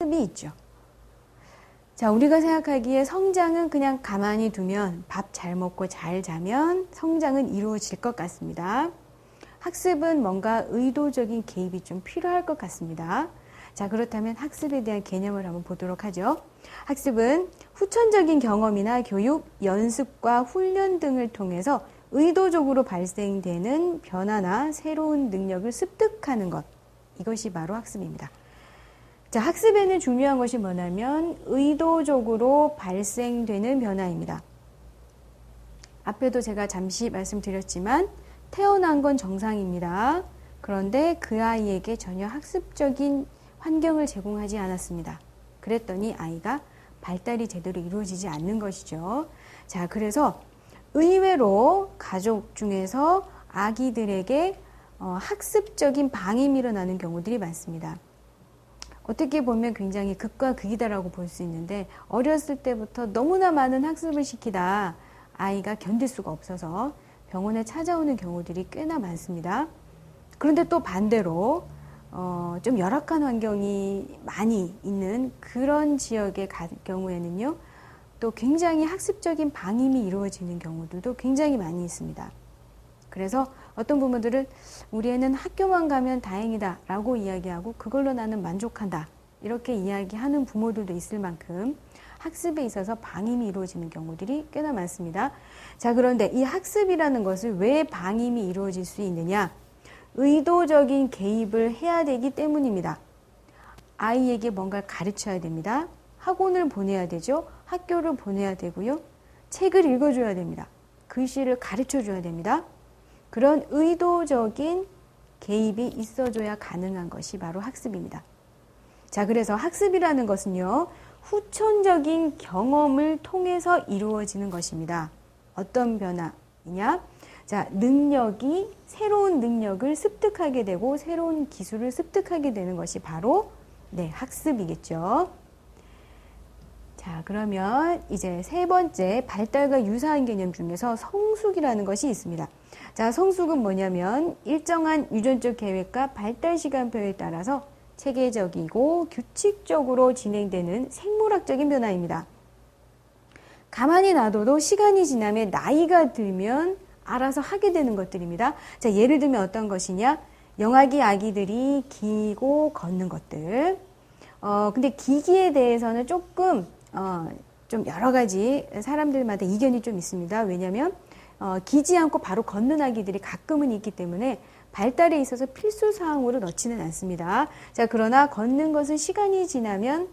학습이 있죠. 자, 우리가 생각하기에 성장은 그냥 가만히 두면 밥 잘 먹고 잘 자면 성장은 이루어질 것 같습니다. 학습은 뭔가 의도적인 개입이 좀 필요할 것 같습니다. 자, 그렇다면 학습에 대한 개념을 한번 보도록 하죠. 학습은 후천적인 경험이나 교육, 연습과 훈련 등을 통해서 의도적으로 발생되는 변화나 새로운 능력을 습득하는 것. 이것이 바로 학습입니다. 자, 학습에는 중요한 것이 뭐냐면 의도적으로 발생되는 변화입니다. 앞에도 제가 잠시 말씀드렸지만 태어난 건 정상입니다. 그런데 그 아이에게 전혀 학습적인 환경을 제공하지 않았습니다. 그랬더니 아이가 발달이 제대로 이루어지지 않는 것이죠. 자, 그래서 의외로 가족 중에서 아기들에게 어, 학습적인 방임이 일어나는 경우들이 많습니다. 어떻게 보면 굉장히 극과 극이다라고 볼 수 있는데 어렸을 때부터 너무나 많은 학습을 시키다 아이가 견딜 수가 없어서 병원에 찾아오는 경우들이 꽤나 많습니다. 그런데 또 반대로 어, 좀 열악한 환경이 많이 있는 그런 지역의 경우에는요, 또 굉장히 학습적인 방임이 이루어지는 경우들도 굉장히 많이 있습니다. 그래서 어떤 부모들은 우리 애는 학교만 가면 다행이다 라고 이야기하고 그걸로 나는 만족한다 이렇게 이야기하는 부모들도 있을 만큼 학습에 있어서 방임이 이루어지는 경우들이 꽤나 많습니다. 자, 그런데 이 학습이라는 것을 왜 방임이 이루어질 수 있느냐? 의도적인 개입을 해야 되기 때문입니다. 아이에게 뭔가를 가르쳐야 됩니다. 학원을 보내야 되죠. 학교를 보내야 되고요. 책을 읽어줘야 됩니다. 글씨를 가르쳐 줘야 됩니다. 그런 의도적인 개입이 있어줘야 가능한 것이 바로 학습입니다. 자, 그래서 학습이라는 것은요, 후천적인 경험을 통해서 이루어지는 것입니다. 어떤 변화이냐? 자, 능력이 새로운 능력을 습득하게 되고 새로운 기술을 습득하게 되는 것이 바로 네, 학습이겠죠. 자, 그러면 이제 세 번째 발달과 유사한 개념 중에서 성숙이라는 것이 있습니다. 자, 성숙은 뭐냐면 일정한 유전적 계획과 발달 시간표에 따라서 체계적이고 규칙적으로 진행되는 생물학적인 변화입니다. 가만히 놔둬도 시간이 지나면 나이가 들면 알아서 하게 되는 것들입니다. 자, 예를 들면 어떤 것이냐? 영아기 아기들이 기고 걷는 것들. 어, 근데 기기에 대해서는 조금 어, 좀 여러 가지 사람들마다 이견이 좀 있습니다. 왜냐하면 어, 기지 않고 바로 걷는 아기들이 가끔은 있기 때문에 발달에 있어서 필수 사항으로 넣지는 않습니다. 자, 그러나 걷는 것은 시간이 지나면